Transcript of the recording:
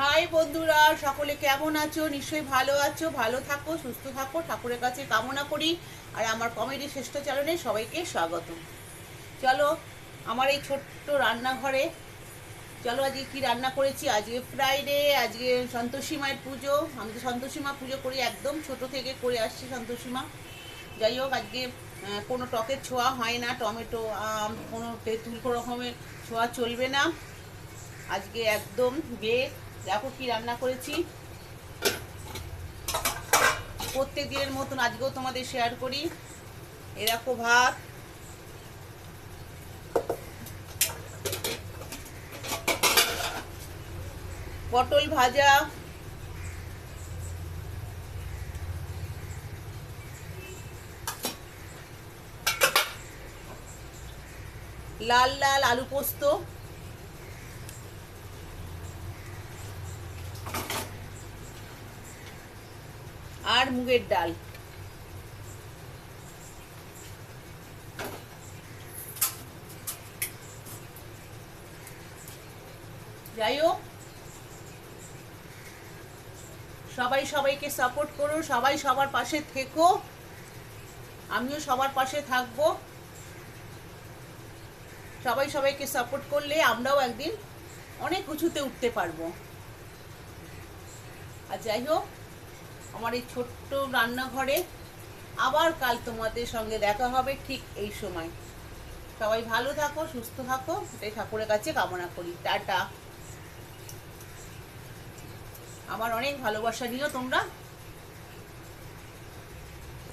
High বন্ধুরা, সকলে কেমন আছো? নিশ্চয়ই ভালো আছো, ভালো থাকো, সুস্থ থাকো, ঠাকুরের কাছে কামনা করি। আর আমার কমেডি শ্রেষ্ঠ চ্যানেলে সবাইকে স্বাগত চলো, আমার এই ছোট্ট রান্নাঘরে, চলো আজকে কি রান্না করেছি? আজকে ফ্রাইডে আজকে সন্তোষী মায়ের পুজো। আমি তো সন্তোষী মা পুজো করি একদম ছোট থেকে করে আসছি সন্তোষী মা। যাই হোক, আজকে কোনো টকের ছোঁয়া হয় না। টমেটো, আম, কোনো তেঁতুল রকমের ছোঁয়া চলবে না। আজকে একদম বে দেখো কি রান্না করেছি। প্রত্যেক দিনের মতন আজকেও তোমাদের শেয়ার করি। এরকম ভাত। পটল ভাজা। লাল লাল আলু পোস্ত। আর মুগের ডাল। যাই হোক, সবাই সবাইকে সাপোর্ট করো, সবাই সবার পাশে থেকো। আমিও সবার পাশে থাকব। সবাই সবাইকে সাপোর্ট করলে আমরাও একদিন অনেক উঁচুতে উঠতে পারব। আর যাই হোক আমার এই ছোট্ট রান্নাঘরে আবার কাল তোমাদের সঙ্গে দেখা হবে ঠিক এই সময়। সবাই ভালো থাকো, সুস্থ থাকো এটাই ঠাকুরের কাছে কামনা করি। টাটা। আমার অনেক ভালোবাসা নিও তোমরা।